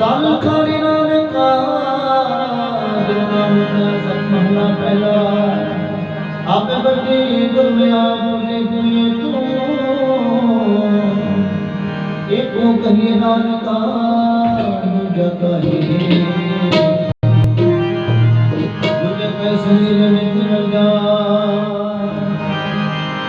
ਤਲ ਖਾਣੀ ਨਾਨਕਾ ਜਨਮ ਸਤ ਮਹਲਾ ਪਹਿਲਾ ਆਪੇ ਬੱਟੀ ਗੁਰਮਿਆ ਪੁਨੇ ਕੁਏ ਤੂੰ ਏਕੋ ਕਹੀਏ ਨਾਨਕਾ ਦੂਜਾ ਕਹੀਏ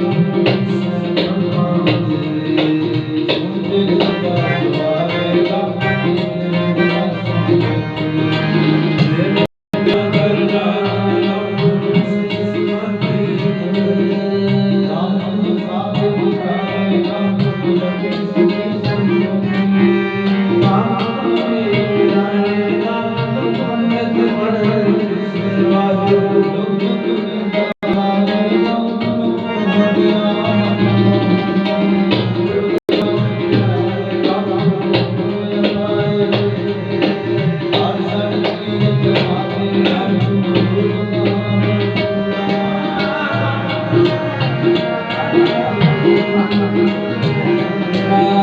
Deus.